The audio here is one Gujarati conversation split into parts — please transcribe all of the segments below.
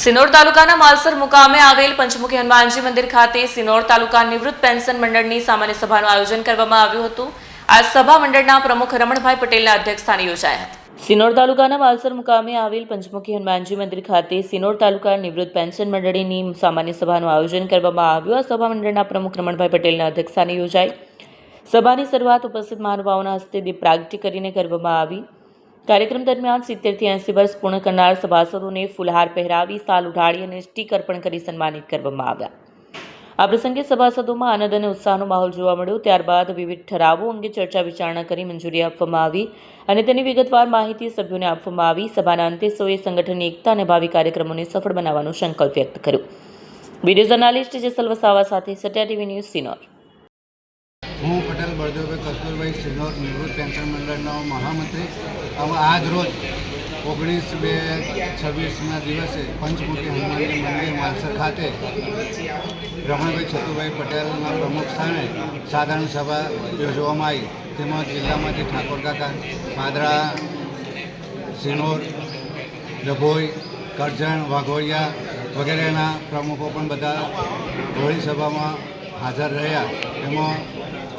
સિનોર તાલુકાના માલસર મુકામે આવેલ પંચમુખી હનુમાનજી મંદિર ખાતે સિનોર તાલુકા નિવૃત્ત પેન્શન મંડળની સામાન્ય સભાનું આયોજન કરવામાં આવ્યું હતું. આ સભા મંડળના પ્રમુખ રમણભાઈ પટેલના અધ્યક્ષસ્થાને યોજાઈ હતી. સિનોર તાલુકાના માલસર મુકામે આવેલ પંચમુખી હનુમાનજી મંદિર ખાતે સિનોર તાલુકા નિવૃત્ત પેન્શન મંડળીની સામાન્ય સભાનું આયોજન કરવામાં આવ્યું. આ સભા મંડળના પ્રમુખ રમણભાઈ પટેલના અધ્યક્ષસ્થાને યોજાઈ. સભાની શરૂઆત ઉપસ્થિત મહાનુભાવોના હસ્તે દીપ પ્રાગટ્ય કરીને કરવામાં આવી. કાર્યક્રમ દરમિયાન સિત્તેરથી એંસી વર્ષ પૂર્ણ કરનાર સભાસદોને ફૂલહાર પહેરાવી સાલ ઉઢાડી અને સ્ટીકર પણ કરી સન્માનિત કરવામાં આવ્યા. આ પ્રસંગે સભાસદોમાં આનંદ અને ઉત્સાહનો માહોલ જોવા મળ્યો. ત્યારબાદ વિવિધ ઠરાવો અંગે ચર્ચા વિચારણા કરી મંજૂરી આપવામાં આવી અને તેની વિગતવાર માહિતી સભ્યોને આપવામાં આવી. સભાના અંતે સૌએ સંગઠનની એકતા અને ભાવિ કાર્યક્રમોને સફળ બનાવવાનો સંકલ્પ વ્યક્ત કર્યો. વીડિયો જર્નાલિસ્ટ જેસલ વસાવા સાથે સત્યા ટીવી ન્યૂઝ સિનોર. હું પટેલ બળદેવભાઈ કસ્તુરભાઈ સિનોર નિવૃત્ત પેન્શન મંડળના મહામંત્રી. અમે આજ રોજ ઓગણીસ બે છવ્વીસના દિવસે પંચમુખી હનુમાનજી મંદિર માલસર ખાતે રમણભાઈ છતુભાઈ પટેલના પ્રમુખ સ્થાને સાધારણ સભા યોજવામાં આવી. તેમાં જિલ્લામાંથી ઠાકોર કાકા, પાદરા, સિનોર ડભોઈ કરજણ, વાઘોડિયા વગેરેના પ્રમુખો પણ બધા હોળી સભામાં હાજર રહ્યા. એમાં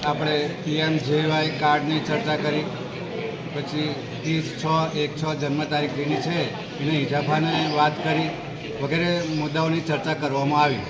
આપણે પીએમ જેવાય કાર્ડની ચર્ચા કરી. પછી ત્રીસ છ, એક છ જન્મ તારીખ જેની છે, એને ઇજાફાને વાત કરી. વગેરે મુદ્દાઓની ચર્ચા કરવામાં આવી.